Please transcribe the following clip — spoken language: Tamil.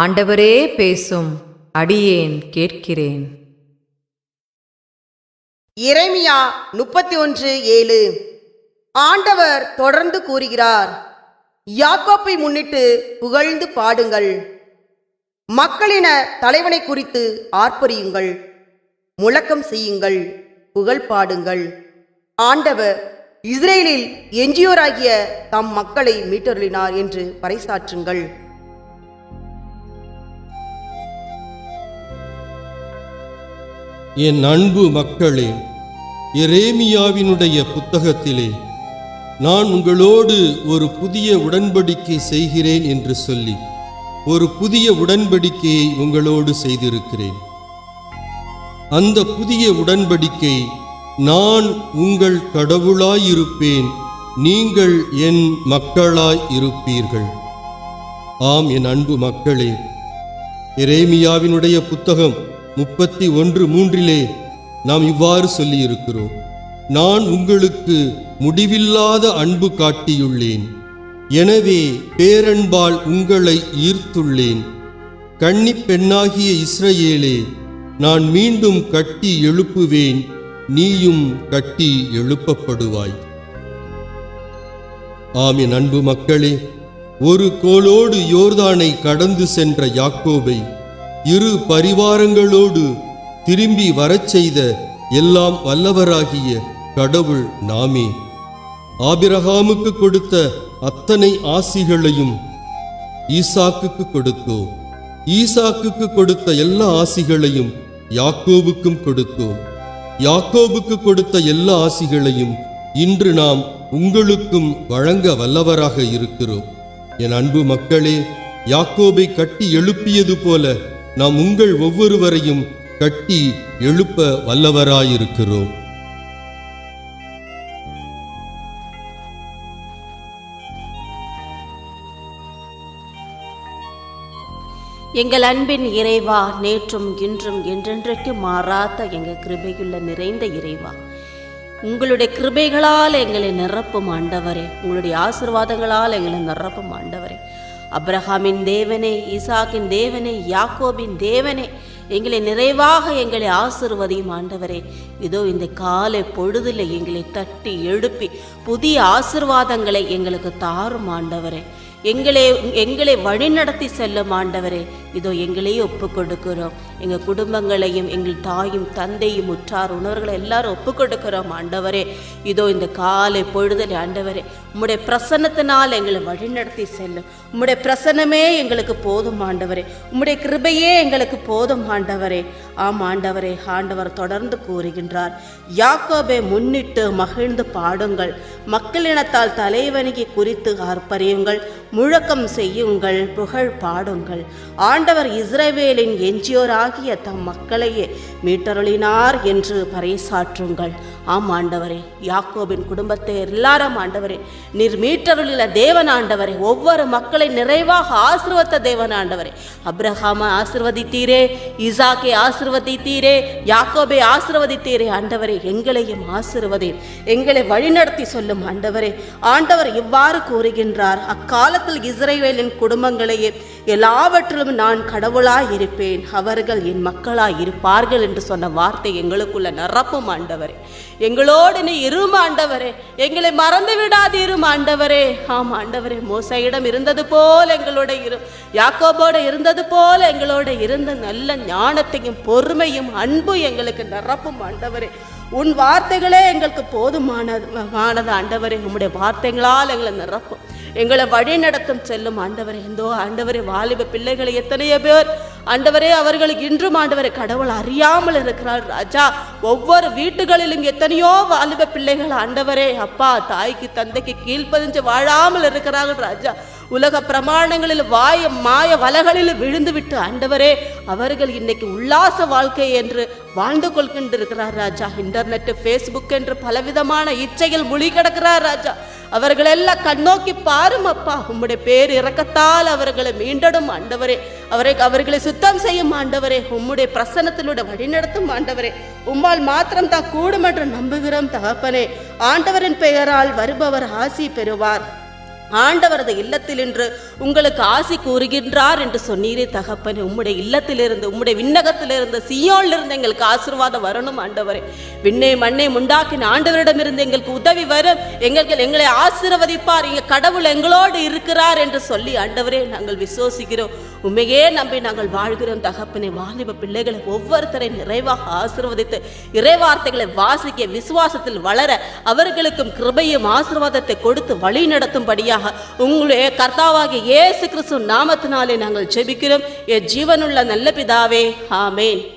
ஆண்டவரே பேசும் அடியேன் கேட்கிறேன். இறைமியா முப்பத்தி ஒன்று ஏழு. ஆண்டவர் தொடர்ந்து கூறுகிறார் யாக்கோப்பை முன்னிட்டு புகழ்ந்து பாடுங்கள். மக்களின தலைவனை குறித்து ஆர்ப்பரியுங்கள். முழக்கம் செய்யுங்கள் புகழ் பாடுங்கள். ஆண்டவர் இஸ்ரேலில் எஞ்சியோராகிய தம் மக்களை மீட்டருளினார் என்று பறைசாற்றுங்கள். என் அன்பு மக்களே எரேமியாவினுடைய புத்தகத்திலே நான் உங்களோடு ஒரு புதிய உடன்படிக்கை செய்கிறேன் என்று சொல்லி ஒரு புதிய உடன்படிக்கையை உங்களோடு செய்திருக்கிறேன். அந்த புதிய உடன்படிக்கை நான் உங்கள் கடவுளாயிருப்பேன் நீங்கள் என் மக்களாய் இருப்பீர்கள் ஆம் என் அன்பு மக்களே எரேமியாவினுடைய புத்தகம் முப்பத்தி ஒன்று மூன்றிலே நாம் இவ்வாறு சொல்லியிருக்கிறோம். நான் உங்களுக்கு முடிவில்லாத அன்பு காட்டியுள்ளேன். எனவே பேரன்பால் உங்களை ஈர்த்துள்ளேன். கன்னிப்பெண்ணாகிய பெண்ணாகிய நான் மீண்டும் கட்டி எழுப்புவேன். நீயும் கட்டி எழுப்பப்படுவாய். ஆமின் அன்பு மக்களே ஒரு கோலோடு யோர்தானை கடந்து சென்ற யாக்கோபை இரு பரிவாரங்களோடு திரும்பி வரச் செய்த எல்லாம் வல்லவராகிய கடவுள் நாமே. ஆபிரகாமுக்கு கொடுத்த அத்தனை ஆசிகளையும் ஈசாக்குக்கு கொடுத்தோம் ஈசாக்குக்கு கொடுத்த எல்லா ஆசிகளையும் யாக்கோபுக்கும் கொடுத்தோம் யாக்கோபுக்கு கொடுத்த எல்லா ஆசிகளையும் இன்று நாம் உங்களுக்கும் வழங்க வல்லவராக இருக்கிறோம். என் அன்பு மக்களே யாக்கோபை கட்டி எழுப்பியது போல நாம் உங்கள் ஒவ்வொருவரையும் கட்டி எழுப்ப வல்லவராயிருக்கிறோம். எங்கள் அன்பின் இறைவா நேற்றும் இன்றும் என்றென்றைக்கு மாறாத எங்கள் கிருபையுள்ள நிறைந்த இறைவா. உங்களுடைய கிருபைகளால் எங்களை நிரப்பும் ஆண்டவரே. உங்களுடைய ஆசிர்வாதங்களால் எங்களை நிரப்பும் ஆண்டவரே. அப்ரஹாமின் தேவனே ஈசாக்கின் தேவனே யாக்கோபின் தேவனே எங்களை நிறைவாக எங்களை ஆசிர்வதியும் ஆண்டவரே. இதோ இந்த காலை பொழுதில் எங்களை தட்டி எழுப்பி புதிய ஆசிர்வாதங்களை எங்களுக்கு தாரும் ஆண்டவரே. எங்களை எங்களை வழிநடத்தி செல்லும் ஆண்டவரே. இதோ எங்களையே ஒப்பு கொடுக்கிறோம் எங்கள் குடும்பங்களையும் எங்கள் தாயும் தந்தையும் உற்றார் உணர்வுகளை எல்லாரும் ஒப்பு கொடுக்கிறோம் ஆண்டவரே. இதோ இந்த காலை பொழுதல் ஆண்டவரே உம்முடைய பிரசன்னத்தினால் எங்களை வழிநடத்தி செல்லும் உம்முடைய பிரசன்னமே எங்களுக்கு போதும் ஆண்டவரே. உம்முடைய கிருபையே எங்களுக்கு போதும் ஆண்டவரே. ஆம் ஆண்டவரே ஆண்டவர் தொடர்ந்து கூறுகின்றார். யாக்கோபை முன்னிட்டு மகிழ்ந்து பாடுங்கள். மக்களினத்தால் தலைவணிகை குறித்து ஆர்ப்பரியுங்கள். முழக்கம் செய்யுங்கள். புகழ் பாடுங்கள். ஆண்டவர் இஸ்ரேவேலின் எஞ்சியோராகிய தம் மக்களையே மீட்டருளினார் என்று பறைசாற்றுங்கள். ஆம் ஆண்டவரே யாக்கோபின் குடும்பத்தை எல்லாரும் ஆண்டவரே நீர் மீட்டருளில தேவன் ஆண்டவரே ஒவ்வொரு மக்களை நிறைவாக ஆசிர்வத்த தேவன் ஆண்டவரே. அப்ரஹாம ஆசிர்வதித்தீரே இசாக்கை ஆசிர்வதித்தீரே யாக்கோபை ஆசிர்வதித்தீரே ஆண்டவரே எங்களையும் ஆசிர்வதேன் எங்களை வழிநடத்தி சொல்லும் ஆண்டவரே. ஆண்டவர் இவ்வாறு கூறுகின்றார் அக்காலத்தில் இஸ்ரேவேலின் குடும்பங்களையே எல்லாவற்றிலும் நான் கடவுளாய் இருப்பேன் அவர்கள் என் மக்களாய் இருப்பார்கள் என்று சொன்ன வார்த்தை எங்களுக்குள்ள நிரப்பும் ஆண்டவரே. எங்களோடு நீ இரும் ஆண்டவரே. எங்களை மறந்து விடாது இரும் ஆண்டவரே. ஆம் ஆண்டவரே மோசையிடம் இருந்தது போல் எங்களோட இரு. யாக்கோபோட இருந்தது போல எங்களோட இருந்த நல்ல ஞானத்தையும் பொறுமையும் அன்பும் எங்களுக்கு நிரப்பும் ஆண்டவரே. உன் வார்த்தைகளே எங்களுக்கு போதுமானது ஆண்டவரே உம்முடைய வார்த்தைகளால் எங்களை நிரப்பும். எங்களை வழி நடத்தும் செல்லும் ஆண்டவரே. எந்தோ ஆண்டவரே வாலிப பிள்ளைகளை எத்தனையோ பேர் ஆண்டவரே அவர்களுக்கு இன்றும் ஆண்டவரே கடவுள் அறியாமல் இருக்கிறார். ராஜா ஒவ்வொரு வீட்டுகளிலும் எத்தனையோ வாலிப பிள்ளைகள் ஆண்டவரே அப்பா தாய்க்கு தந்தைக்கு கீழ்ப்பதிஞ்சு வாழாமல் இருக்கிறார்கள் ராஜா. உலக பிரமாணங்களில் வாய மாய வலகளில் விழுந்துவிட்டு ஆண்டவரே அவர்கள் இன்னைக்கு உல்லாச வாழ்க்கை என்று வாழ்ந்து கொள்கின்றிருக்கிறார் ராஜா. இன்டர்நெட் ஃபேஸ்புக் என்று பலவிதமான இச்சையில் முழி கிடக்கிறார் ராஜா. அவர்களெல்லாம் கண்ணோக்கி பாரும் அப்பா. உம்முடைய பேர் இறக்கத்தால் அவர்களை மீண்டடும் ஆண்டவரே. அவரை அவர்களை சுத்தம் செய்யும் ஆண்டவரே. உம்முடைய பிரசன்னத்திலூட வழிநடத்தும் ஆண்டவரே. உம்மால் மாத்திரம் தான் கூடும் என்று நம்புகிறோம் தகப்பனே. ஆண்டவரின் பெயரால் வருபவர் ஆசி பெறுவார். ஆண்டவரது இல்லத்தில் இன்று உங்களுக்கு ஆசி கூறுகின்றார் என்று சொன்னீரே தகப்பனே. உம்முடைய இல்லத்திலிருந்து உம்முடைய விண்ணகத்திலிருந்து சியோனிலிருந்து எங்களுக்கு ஆசீர்வாதம் வரணும் ஆண்டவரே. விண்ணை மண்ணை உண்டாக்கின ஆண்டவரிடமிருந்து எங்களுக்கு உதவி வரும். எங்களுக்கு எங்களை ஆசீர்வதிப்பார். எங்க கடவுள் எங்களோடு இருக்கிறார் என்று சொல்லி ஆண்டவரே நாங்கள் விசுவசிக்கிறோம். உண்மையே நம்பி நாங்கள் வாழ்கிறோம் தகப்பனே. வாலிப பிள்ளைகளை ஒவ்வொருத்தரை நிறைவாக ஆசீர்வதித்து இறைவார்த்தைகளை வாசிக்க விசுவாசத்தில் வளர அவர்களுக்கும் கிருபையும் ஆசீர்வாதத்தை கொடுத்து வழி நடத்தும்படியாக உங்களுடைய கர்த்தாவாகிய இயேசு கிறிஸ்து நாமத்தினாலே நாங்கள் ஜெபிக்கிறோம். என் ஜீவனுள்ள நல்ல பிதாவே ஆமேன்.